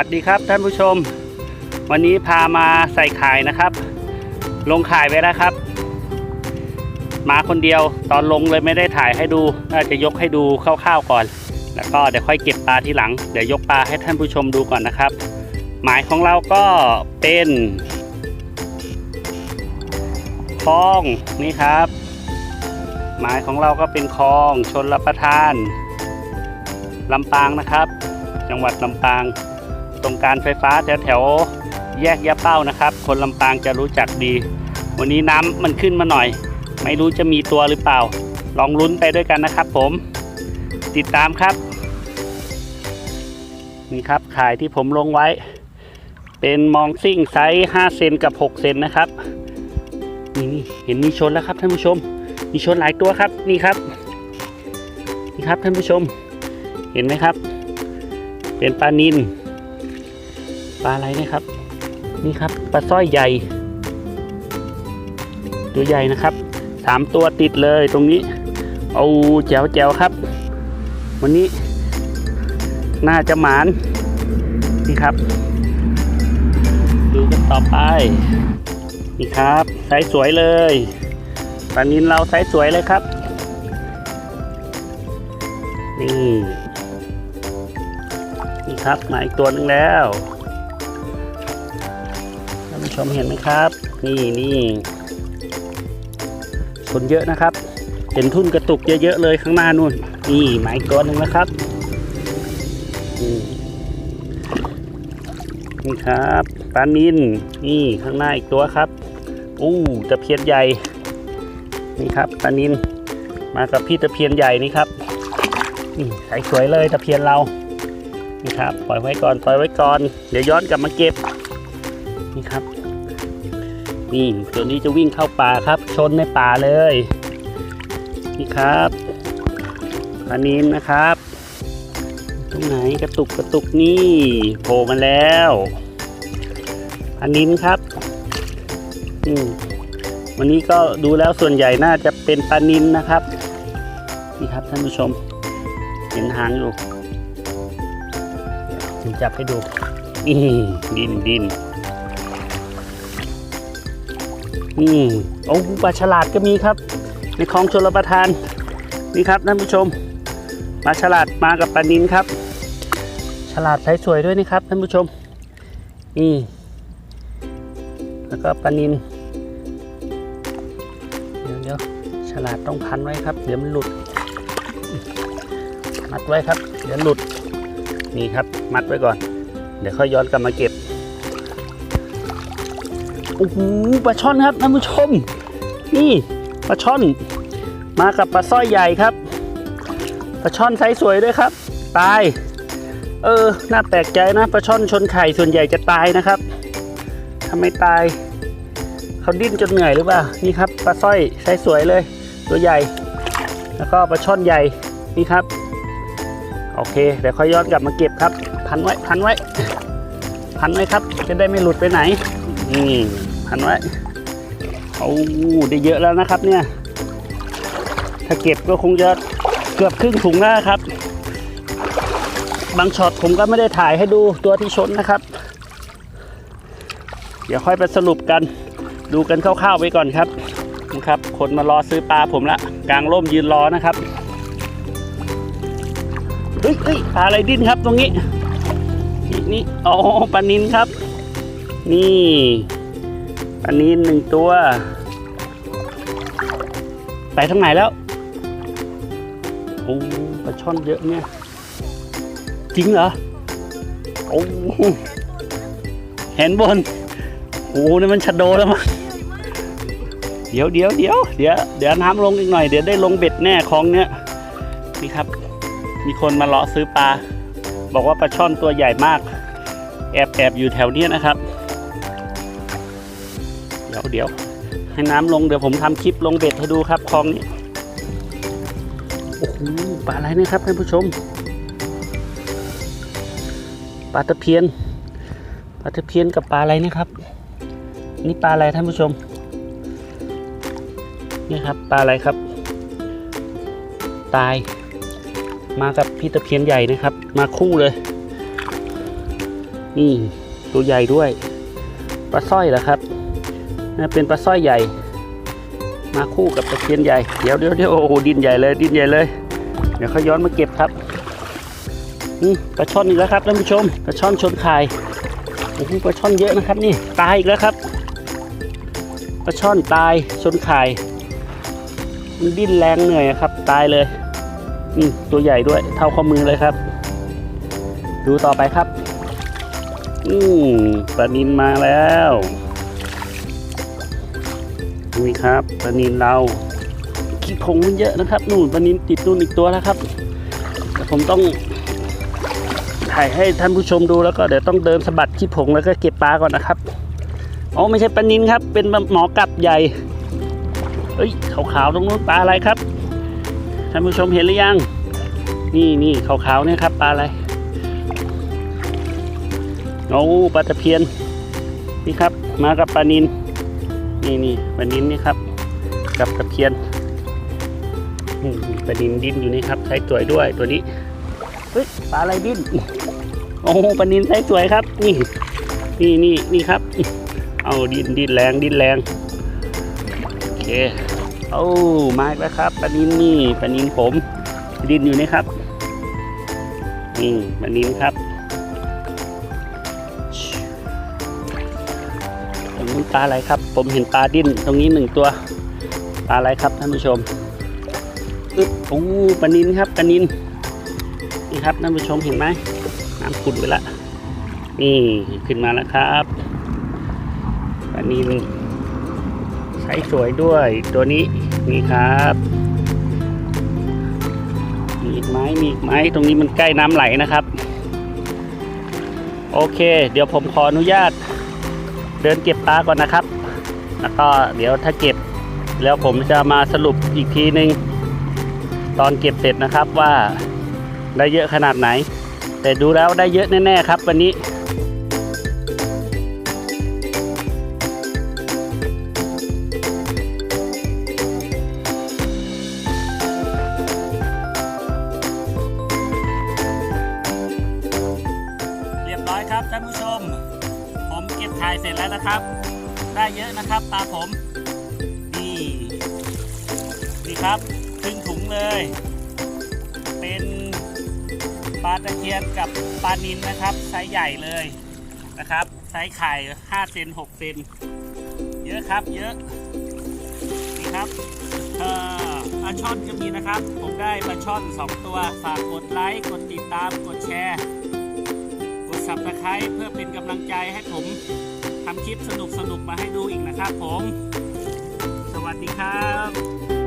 วัสดีครับท่านผู้ชม วันนี้พามาใส่ข่ายนะครับ ลงข่ายไว้แล้วครับ มาคนเดียวตอนลงเลยไม่ได้ถ่ายให้ดูน่าจะยกให้ดูคร่าวๆก่อน แล้วก็เดี๋ยวค่อยเก็บปลาทีหลังเดี๋ยวยกปลาให้ท่านผู้ชมดูก่อนนะครับ หมายของเราก็เป็นคลองนี่ครับ หมายของเราก็เป็นคลองชนรับประทานลำปางนะครับ จังหวัดลำปาง ตรงการไฟฟ้าแถวแถวแยกยะเป้านะครับ คนลำปางจะรู้จักดี วันนี้น้ำมันขึ้นมาหน่อย ไม่รู้จะมีตัวหรือเปล่า ลองลุ้นไปด้วยกันนะครับ ผม ติดตามครับ นี่ครับขายที่ผมลงไว้ เป็นมองซิ่งไซส์5เซนกับ 6 เซนนะครับนี่นี่เห็นมีชนแล้วครับท่านผู้ชม มีชนหลายตัวครับนี่ครับนี่ครับท่านผู้ชม เห็นไหมครับ เป็นปลานิน ปลาอะไรเนะครับ นี่ครับปลาสร้อยใหญ่ ตัวใหญ่นะครับสามตัวติดเลยตรงนี้ เอาแจวแจวครับ วันนี้ น่าจะหมานนี่ครับ ดูกันต่อไป นี่ครับไซส์สวยเลยปลานินเราไซส์สวยเลยครับ นี่นี่ครับมาอีกตัวนึงแล้ว ชมเห็นไหมครับ นี่นี่คนเยอะนะครับ เห็นทุ่นกระตุกเยอะๆเลยข้างหน้านู่น นี่มาอีกตัวหนึ่งนะครับนี่ครับปลานินนี่ข้างหน้าอีกตัวครับอู้ตะเพียนใหญ่นี่ครับปลานินมากับพี่ตะเพียนใหญ่นี่ครับนี่ใสสวยเลยตะเพียนเรานี่ครับปล่อยไว้ก่อนปล่อยไว้ก่อน เดี๋ยวย้อนกลับมาเก็บนี่ครับ นี่ตัวนี้จะวิ่งเข้าป่าครับ ชนในป่าเลยนี่ครับปลานินนะครับ ตรงไหนกระตุกกระตุกนี่โผล่มาแล้วปลานินครับอืมวันนี้ก็ดูแล้วส่วนใหญ่น่าจะเป็นปลานินนะครับนี่ครับท่านผู้ชม เห็นหางอยู่จับให้ดูนี่ดินดิน อืมโอ้ปลาฉลาดก็มีครับ ในคลองชลประทานนี่ครับท่านผู้ชมปลาฉลาดมากับปลานินครับ ฉลาดใสสวยด้วยนะครับท่านผู้ชมนี่แล้วก็ปลานินเดี๋ยวเดี๋ยวฉลาดต้องพันไว้ครับ เดี๋ยวมันหลุด มัดไว้ครับ เดี๋ยวหลุดนี่ครับ มัดไว้ก่อน เดี๋ยวค่อยย้อนกลับมาเก็บ โอ้โหปลาช่อนครับท่านผู้ชม นี่ปลาช่อน มากับปลาสร้อยใหญ่ครับปลาช่อนไซส์สวยด้วยครับ ตาย เออน่าแปลกใจนะปลาช่อนชนไข่ส่วนใหญ่จะตายนะครับทำไมตายเขาดิ้นจนเหนื่อยหรือเปล่านี่ครับปลาสร้อยไซส์สวยเลย ตัวใหญ่ แล้วก็ปลาช่อนใหญ่นี่ครับโอเคเดี๋ยวค่อยย้อนกลับมาเก็บครับ พันไว้พันไว้ พันไว้ครับจะได้ไม่หลุดไปไหนนี่ พันไว้เอาได้เยอะแล้วนะครับเนี่ย ถ้าเก็บก็คงจะเกือบครึ่งถุงแล้วครับ บางช็อตผมก็ไม่ได้ถ่ายให้ดูตัวที่ชนนะครับ เดี๋ยวค่อยไปสรุปกันดูกันคร่าวๆไว้ก่อนครับนะครับคนมารอซื้อปลาผมละกลางร่มยืนรอนะครับเฮ้ยเฮ้ยปลาอะไรดิ้นครับตรงนี้นี่นี่อ๋อปลานินครับ นี่ ปลานินหนึ่งตัว ไปทางไหนแล้วโอ้ปลาช่อนเยอะเนี่ย จริงเหรอ โอ้เห็นบนโอ้นี่มันชะโดแล้วมั้งเดี๋ยวเดี๋ยวเดี๋ยวเดี๋ยวเดี๋ยวน้ำลงอีกหน่อยเดี๋ยวได้ลงเบ็ดแน่คลองเนี้ยนี่ครับ มีคนมาเลาะซื้อปลา บอกว่าปลาช่อนตัวใหญ่มาก แอบแอบอยู่แถวเนี้ยนะครับ ดี๋ยวเดี๋ยวให้น้ำลงเดี๋ยวผมทำคลิปลงเบ็ดให้ดูครับคลองนี้โอ้โหปลาอะไรนะครับท่านผู้ชมปลาตะเพียนปลาตะเพียนกับปลาอะไรนะครับ นี่ปลาอะไรท่านผู้ชมนี่ครับปลาอะไรครับ ตาย มากับพี่ตะเพียนใหญ่นะครับ มาคู่เลย นี่ตัวใหญ่ด้วยปลาสร้อยเหรอครับ เป็นปลาสร้อยใหญ่ มาคู่กับตะเพียนใหญ่ เดี๋ยวเดี๋ยวเดี๋ยวโอ้โหดินใหญ่เลยดินใหญ่เลย เดี๋ยวเขาย้อนมาเก็บครับนี่ปลาช่อนอีกแล้วครับท่านผู้ชมปลาช่อนชนคายโอ้โหปลาช่อนเยอะนะครับนี่ตายอีกแล้วครับปลาช่อนตายชนคายมันดิ้นแรงเหนื่อยครับ ตายเลยนี่ตัวใหญ่ด้วยเท่าข้อมือเลยครับ ดูต่อไปครับ อืมปลานินมาแล้ว นี่ครับปลานินเราขี้ผงมันเยอะนะครับ นู่นปลานินติดนู่นอีกตัวแล้วครับแต่ผมต้องถ่ายให้ท่านผู้ชมดูแล้วก็เดี๋ยวต้องเดินสะบัดขี้ผงแล้วก็เก็บปลาก่อนนะครับอ๋อไม่ใช่ปลานินครับ เป็นหมอกับใหญ่เอ้ยขาวๆตรงนู้นปลาอะไรครับท่านผู้ชมเห็นหรือยัง นี่นี่ขาวๆเนี่ยครับปลาอะไรโอ้ปลาตะเพียนนี่ครับมากับปลานิน นี่นี่ปลานินนี่ครับ กับตะเพียนอืมปลานินดิ้นอยู่นี่ครับใช้ตัวยด้วยตัวนี้เฮ้ยปลาอะไรดิ้นโอ้ปลานินใช้สวยครับ นี่นี่นี่นี่ครับ เอาดิ้นดิ้นแรงดิ้นแรงโอเคโอ้มากแล้วครับปลานินนี่ปลานินผมดิ้นอยู่นี่ครับนี่ปลานินครับ ตรงนู้นปลาอะไรครับ ผมเห็นปลาดิ้นตรงนี้หนึ่งตัว ปลาอะไรครับท่านผู้ชมอึ๊บโอ้ปลานินครับปลานินนี่ครับท่านผู้ชมเห็นไหมน้ำขุ่นไปละนี่ขึ้นมาแล้วครับปลานินใช้สวยด้วยตัวนี้นี่ครับมีอีกไหมมีอีกไหมตรงนี้มันใกล้น้ำไหลนะครับ โอเค เดี๋ยวผมขออนุญาต เดินเก็บปลาก่อนนะครับ แล้วก็เดี๋ยวถ้าเก็บแล้วผมจะมาสรุปอีกทีนึง ตอนเก็บเสร็จนะครับว่าได้เยอะขนาดไหน แต่ดูแล้วได้เยอะแน่ๆครับ วันนี้ เสร็จแล้วนะครับ ได้เยอะนะครับปลาผมนี่นี่ครับครึ่งถุงเลย เป็นปลาตะเพียนกับปลานินนะครับไซส์ใหญ่เลยนะครับไซส์ไข่5เซน6เซนเยอะครับเยอะนี่ครับอ่อปลาช่อนก็มีนะครับ ผมได้ปลาช่อน 2 ตัว ฝากกดไลค์ กดติดตาม กดแชร์ กด subscribe เพื่อเป็นกำลังใจให้ผม ทำคลิปสนุกๆมาให้ดูอีกนะครับผม สวัสดีครับ